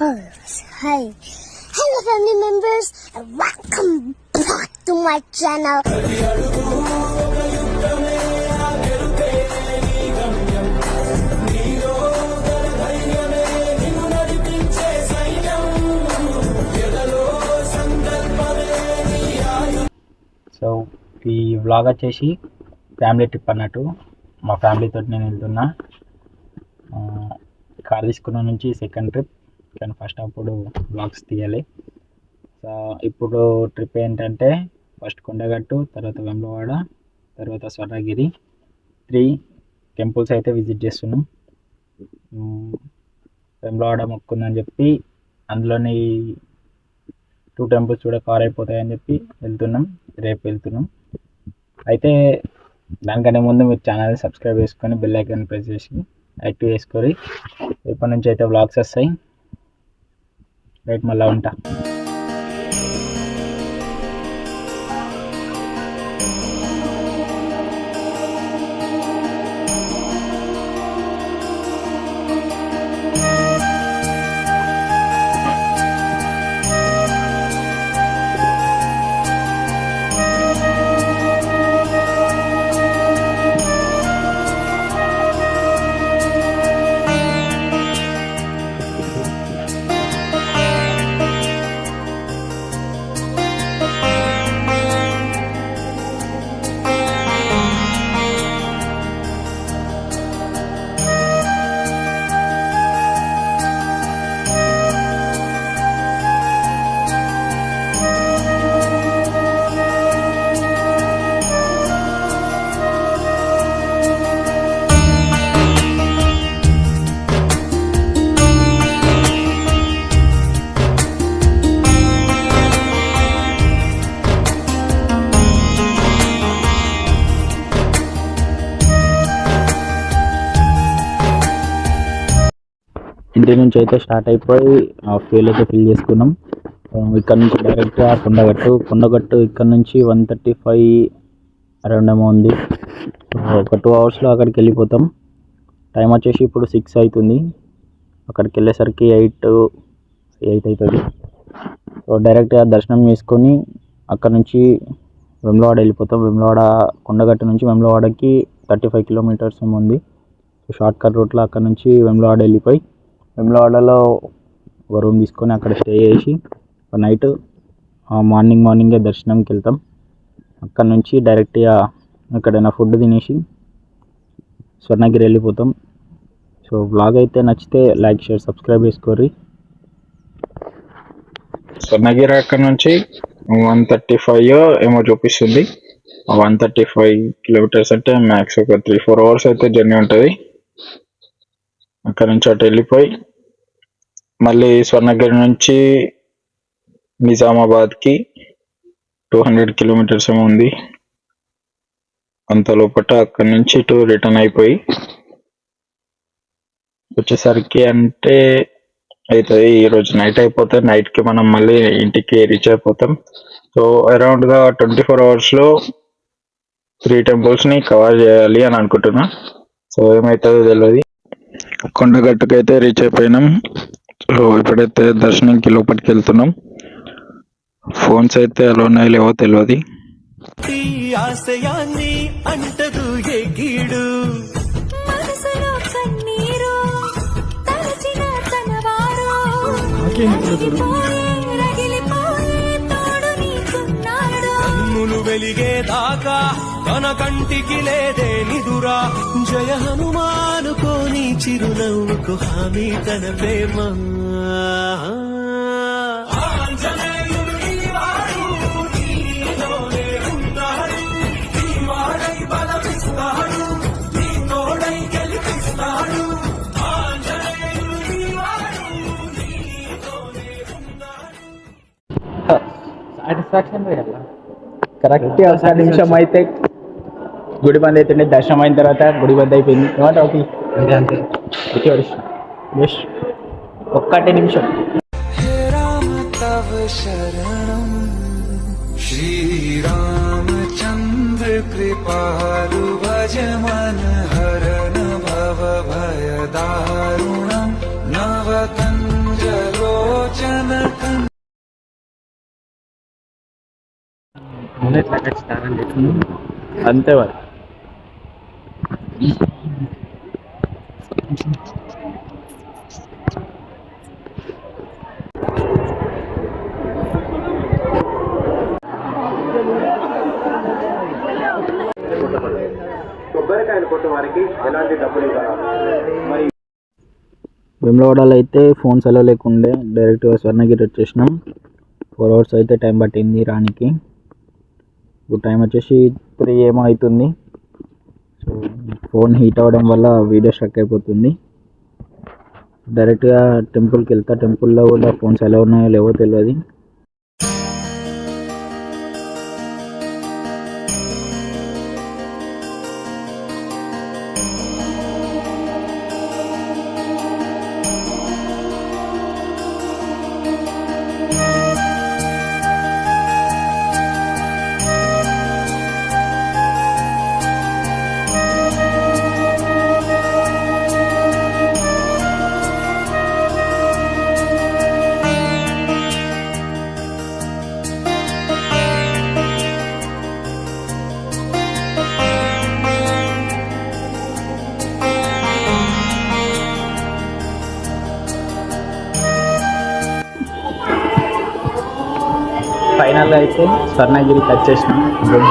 Hi. Hello family members and welcome back to my channel. So ఈ vlog వచ్చేసి family trip అన్నట్టు మా ఫ్యామిలీతో నేను వెళ్తున్నా కార్ తీసుకున్న నుంచి సెకండ్ ట్రిప్ కానీ ఫస్ట్ అప్పుడు వ్లాగ్స్ తీయాలి. సో ఇప్పుడు ట్రిప్ ఏంటంటే ఫస్ట్ కొండగట్టు తర్వాత వెంబవాడ తర్వాత స్వర్ణగిరి. త్రీ టెంపుల్స్ అయితే విజిట్ చేస్తున్నాం. వెంబవాడ మొక్కుందని చెప్పి అందులోని టూ టెంపుల్స్ కూడా కవర్ అయిపోతాయని చెప్పి వెళ్తున్నాం. రేపు వెళ్తున్నాం. అయితే దానికంటే ముందు మీరు ఛానల్ సబ్స్క్రైబ్ చేసుకొని బెల్ ఐకాన్ ప్రెస్ చేసి యాక్టివ్ చేసుకొని రేపటి నుంచి అయితే వ్లాగ్స్ వస్తాయి Right, malaon. ఇంటి నుంచి అయితే స్టార్ట్ అయిపోయి ఆ ఫ్యూల్ అయితే ఫిల్ చేసుకున్నాం. ఇక్కడ నుంచి డైరెక్ట్గా కొండగట్టు కొండగట్టు ఇక్కడ నుంచి వన్ థర్టీ ఫైవ్ అరౌండ్ ఏమో ఉంది. ఒక టూ అవర్స్లో అక్కడికి వెళ్ళిపోతాం. టైం వచ్చేసి ఇప్పుడు సిక్స్ అవుతుంది. అక్కడికి వెళ్ళేసరికి ఎయిట్ ఎయిట్ అవుతుంది. సో డైరెక్ట్గా దర్శనం చేసుకొని అక్కడ నుంచి వెమ్లవాడ వెళ్ళిపోతాం. వెమ్లవాడ కొండగట్టు నుంచి వెమ్లవాడకి థర్టీ ఫైవ్ కిలోమీటర్స్ ఏమో ఉంది. షార్ట్కట్ షార్ట్ కట్ రూట్లో అక్కడ నుంచి వెమ్లవాడ వెళ్ళిపోయి వెమ్లవాడలో ఒక రూమ్ తీసుకొని అక్కడ స్టే చేసి నైట్ మార్నింగ్ మార్నింగే దర్శనంకి వెళ్తాం. అక్కడ నుంచి డైరెక్ట్గా ఎక్కడైనా ఫుడ్ తినేసి స్వర్ణగిరి వెళ్ళిపోతాం. సో బ్లాగ్ అయితే నచ్చితే లైక్ షేర్ సబ్స్క్రైబ్ చేసుకోర్రి. స్వర్ణగిరి అక్కడ నుంచి వన్ థర్టీ ఫైవ్ ఏమో చూపిస్తుంది. వన్ థర్టీ ఫైవ్ కిలోమీటర్స్ అంటే మ్యాక్స్ ఒక త్రీ ఫోర్ అవర్స్ అయితే జర్నీ ఉంటుంది. అక్కడ నుంచి అటు వెళ్ళిపోయి మళ్ళీ స్వర్ణగిరి నుంచి నిజామాబాద్కి టూ హండ్రెడ్ కిలోమీటర్స్ ఏమో ఉంది. అంత లోపల అక్కడి నుంచి ఇటు రిటర్న్ అయిపోయి వచ్చేసరికి అంటే అవుతుంది ఈరోజు నైట్ అయిపోతే నైట్కి మనం మళ్ళీ ఇంటికి రీచ్ అయిపోతాం. సో అరౌండ్గా ట్వంటీ ఫోర్ అవర్స్లో త్రీ టెంపుల్స్ని కవర్ చేయాలి అని అనుకుంటున్నా. సో ఏమవుతుందో తెలియదు కొండగట్టుకు అయితే రీచ్ అయిపోయినాం. సో ఇప్పుడైతే దర్శనంకి లోపలికి వెళ్తున్నాం. ఫోన్స్ అయితే అలా ఉన్నాయో లేవో తెలియదు ఆశయాన్ని అంటదు ఎగిడు మనసులో కన్నీరు వెలిగేదాకా తన కంటికి లేదే నిదురా. జయ హనుమానుకోని చిరునవ్వుకు హామీ తన ప్రేమ ఆంజనేయుడు నీవాడు, కరెక్ట్ ఒక నిమిషం అయితే గుడి బంద్ అవుతుండే దర్శనం అయిన తర్వాత గుడి బంద్ అయిపోయింది. ఏమంటే ఓకే అంతే ఒక్కటే నిమిషం. శ్రీరామచంద్ర కృపాల అంతే మరి. వెమ్లవాడలో అయితే ఫోన్స్ అలా లేకుండే డైరెక్ట్గా స్వర్ణగిరి వచ్చేసినాం. ఫోర్ అవర్స్ అయితే టైం పట్టింది రానికి. ఇప్పుడు టైం వచ్చేసి త్రీ ఏమో అవుతుంది సో ఫోన్ హీట్ అవ్వడం వల్ల వీడియో స్ట్రక్ అయిపోతుంది. డైరెక్ట్గా టెంపుల్కి వెళ్తా టెంపుల్లో కూడా ఫోన్స్ ఎలా ఉన్నాయో లేవో తెలియదు. ఫైనల్గా అయితే స్వర్ణగిరికి వచ్చేసినాం గుడ్